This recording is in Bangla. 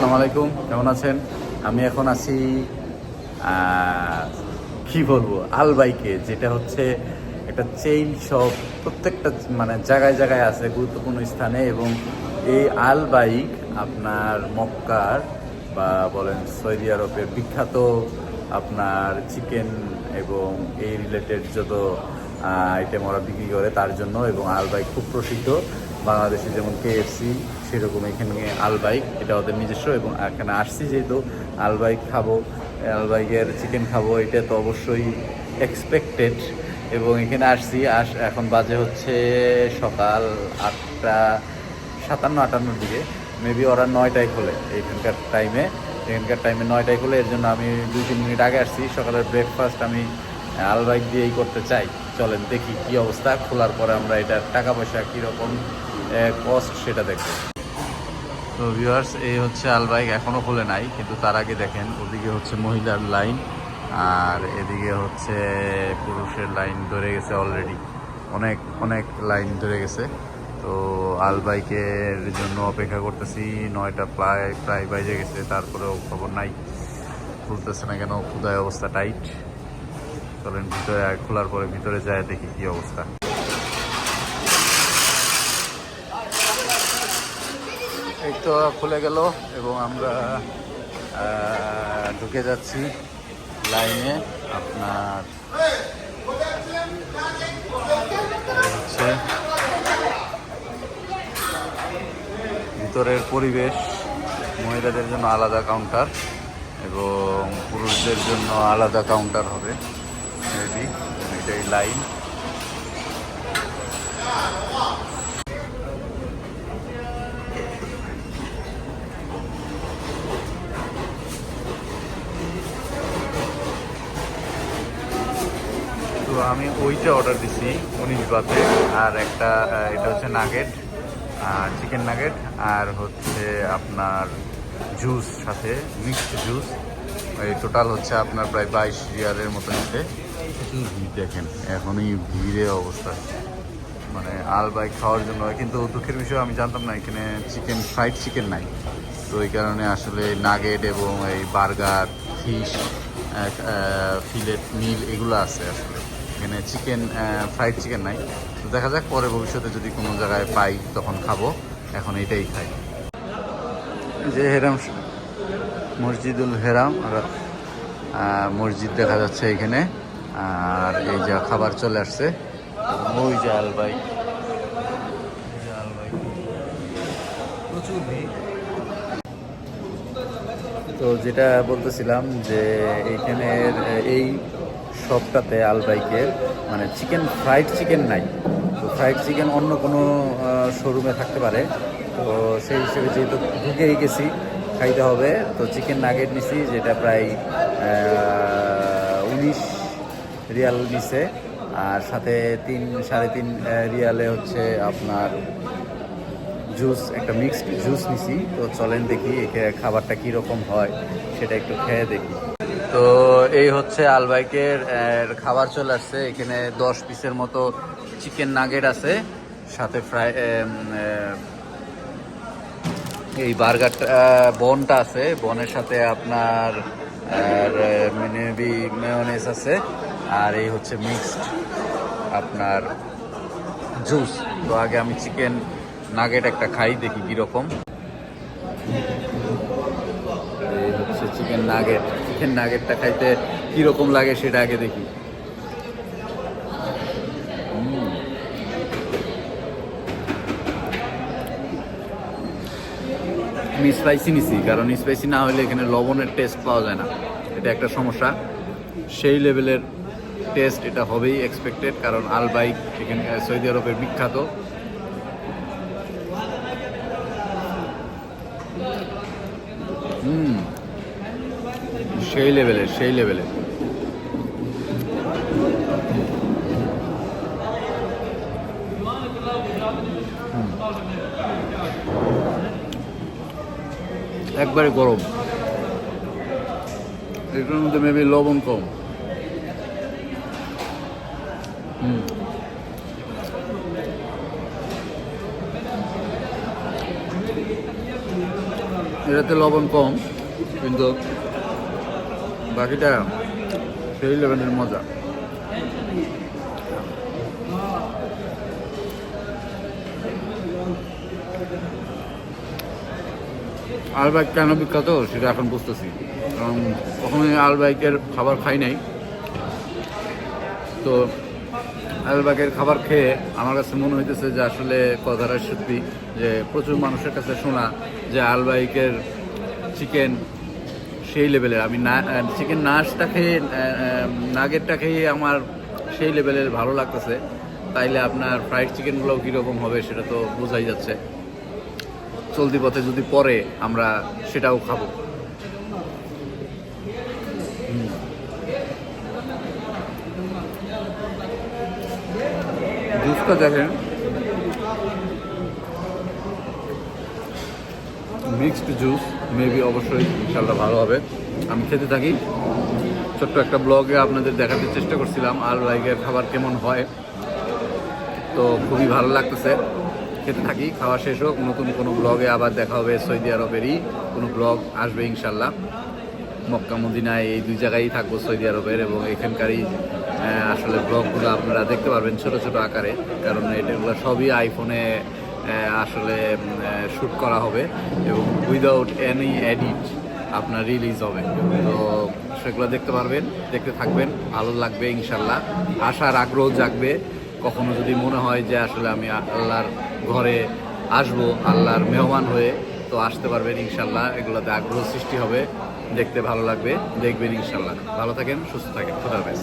আসসালামু আলাইকুম, কেমন আছেন? আমি এখন আছি কি বলব, আলবাইকে, যেটা হচ্ছে একটা চেইন শপ প্রত্যেকটা মানে জায়গায় জায়গায় আছে গুরুত্বপূর্ণ স্থানে এবং এই আল বাইক আপনার মক্কার বা বলেন সৌদি আরবের বিখ্যাত আপনার চিকেন এবং এই রিলেটেড যত আইটেম ওরা বিক্রি করে তার জন্য এবং আল বাইক খুব প্রসিদ্ধ। বাংলাদেশে যেমন কেএফসি সেরকম এখানে আলবাইক এটা ওদের নিজস্ব এবং এখানে আসছি যেহেতু আলবাইক খাব আলবাইকের চিকেন খাব, এটা তো অবশ্যই এক্সপেক্টেড এবং এখানে আসছি, আস, এখন বাজে হচ্ছে সকাল আটটা, সাতান্ন আটান্নর দিকে। মেবি ওরা নয়টায় খোলে এইখানকার টাইমে এখানকার টাইমে নয়টায় খোলে, এর জন্য আমি দুই তিন মিনিট আগে আসছি। সকালের ব্রেকফাস্ট আমি আলবাইক দিয়েই করতে চাই। চলেন, দেখি কি অবস্থা। খোলার পরে আমরা এটার টাকা পয়সা কীরকম কস্ট সেটা দেখব। তো ভিউয়ার্স এই হচ্ছে আলবাইক এখনও খুলে নাই, কিন্তু তার আগে দেখেন, ওদিকে হচ্ছে মহিলার লাইন আর এদিকে হচ্ছে পুরুষের লাইন ধরে গেছে অলরেডি অনেক অনেক লাইন ধরে গেছে। তো আলবাইকের জন্য অপেক্ষা করতেছি, নয়টা প্রায় প্রায় বাইজে গেছে, তারপরেও খবর নাই। খুলতেছে না কেন ক্ষুদায় অবস্থা টাইট চলেন ভিতরে খোলার পরে ভিতরে যায়, দেখি কি অবস্থা। এই তো খুলে গেল এবং আমরা ঢুকে যাচ্ছি লাইনে। আপনার হচ্ছে ভিতরের পরিবেশ, মহিলাদের জন্য আলাদা কাউন্টার এবং পুরুষদের জন্য আলাদা কাউন্টার হবে। মেবি এটাই লাইন। তো আমি ওইটা অর্ডার দিছি উনিশ বাতে, আর একটা এটা হচ্ছে নাগেট আর চিকেন নাগেট আর হচ্ছে আপনার জুস সাথে মিক্সড জুস এই টোটাল হচ্ছে আপনার প্রায় বাইশ রিয়ালের মতো নিতে প্রচুর ভিড় দেখেন, এখনই ভিড়ে অবস্থা। মানে আল বাইক খাওয়ার জন্য, কিন্তু দুঃখের বিষয়, আমি জানতাম না, এখানে চিকেন ফ্রাইড চিকেন নাই। তো এই কারণে আসলে নাগেট এবং এই বার্গার ফিশ ফিলেট মিল এগুলো আছে আসলে। এখানে চিকেন ফ্রাইড চিকেন নাই। তো দেখা যাক, পরে ভবিষ্যতে যদি কোনো জায়গায় পাই, তখন খাব। এখন এটাই খাই। যে হেরাম মসজিদুল হেরাম মসজিদ দেখা যাচ্ছে এখানে। আর এই যা খাবার চলে আসছে। ওই যে প্রচুর ভিড়। তো যেটা বলতেছিলাম যে এইখানের এই শপটাতে আলবাইকের মানে চিকেন ফ্রাইড চিকেন নাই। তো ফ্রাইড চিকেন অন্য কোনো শোরুমে থাকতে পারে। তো সেই হিসেবে যেহেতু ঢুকেই গেছি খাইতে হবে। তো চিকেন নাগেট নিছি যেটা প্রায় উনিশ রিয়াল নিছে। আর সাথে তিন, সাড়ে তিন রিয়ালে হচ্ছে আপনার জুস, একটা মিক্সড জুস নিছি। তো চলেন দেখি খাবারটা কীরকম হয়, সেটা একটু খেয়ে দেখি। তো এই হচ্ছে আলবাইকের খাবার চলে আসছে। এখানে দশ পিসের মতো চিকেন নাগেট আছে। সাথে ফ্রাই এই বার্গারটা বনটা আছে। বনের সাথে আপনার মেবি মেয়নেস আছে। আর এই হচ্ছে মিক্সড আপনার জুস তো আগে আমি চিকেন নাগেট একটা খাই, দেখি কীরকম এই হচ্ছে চিকেন নাগেট চিকেন নাগেটটা খাইতে কীরকম লাগে সেটা আগে দেখি। আমি স্পাইসি নিছি, কারণ স্পাইসি না হলে এখানে লবণের টেস্ট পাওয়া যায় না। এটা একটা সমস্যা। সেই লেভেলের টেস্ট এটা হবেই এক্সপেক্টেড কারণ আলবাইক এখানে সৌদি আরবের বিখ্যাত। হুম, সেই লেভেলের সেই লেভেলে একবারে গরম। এটার মধ্যে মেবি লবণ কম হুম এটাতে লবণ কম, কিন্তু বাকিটা সেই লেভেলের মজা। আলবাইক কেন বিখ্যাত সেটা এখন বুঝতেছি। কারণ কখনোই আলবাইকের খাবার খাই নাই। তো আলবাগের খাবার খেয়ে আমার কাছে মনে হইতেছে যে আসলে কথাটা সত্যি, যে প্রচুর মানুষের কাছে শোনা যে আলবাইকের চিকেন সেই লেভেলের আমি না চিকেন নাশটা খেয়ে নাগেটটা খেয়ে আমার সেই লেভেলের ভালো লাগতেছে। তাইলে আপনার ফ্রাইড চিকেনগুলোও কীরকম হবে সেটা তো বোঝাই যাচ্ছে। চলতি পথে যদি পরে আমরা সেটাও খাব হুম। জুসটা দেখেন? মিক্সড জুস মেবি অবশ্যই ইনশাল্লাহ ভালো হবে। আমি খেতে থাকি। ছোট্ট একটা ব্লগে আপনাদের দেখাতে চেষ্টা করছিলাম আল বাইকের খাবার কেমন হয়। তো খুবই ভালো লাগতেছে। খেতে থাকি, খাওয়া শেষ হোক, নতুন কোনো ব্লগে আবার দেখা হবে সৌদি আরবেরই। কোনো ব্লগ আসবে ইনশাল্লাহ মক্কা, মদিনায় এই দুই জায়গায় থাকব, সৌদি আরবের এবং এখানকারই আসলে ব্লগগুলো আপনারা দেখতে পারবেন ছোট ছোট আকারে, কারণ এটাগুলো সবই আইফোনে আসলে শ্যুট করা হবে এবং উইদাউট এনি এডিট আপনার রিলিজ হবে। তো সেগুলো দেখতে পারবেন, দেখতে থাকবেন, ভালো লাগবে ইনশাল্লাহ। আসার আগ্রহ জাগবে। কখনো যদি মনে হয় যে আসলে আমি আল্লাহর ঘরে আসব, আল্লাহর মেহমান হয়ে তো আসতে পারবেন ইনশাল্লাহ, এগুলোতে আগ্রহ সৃষ্টি হবে, দেখতে ভালো লাগবে, দেখবেন ইনশাল্লাহ। ভালো থাকেন, সুস্থ থাকেন, খুদা হাফেজ।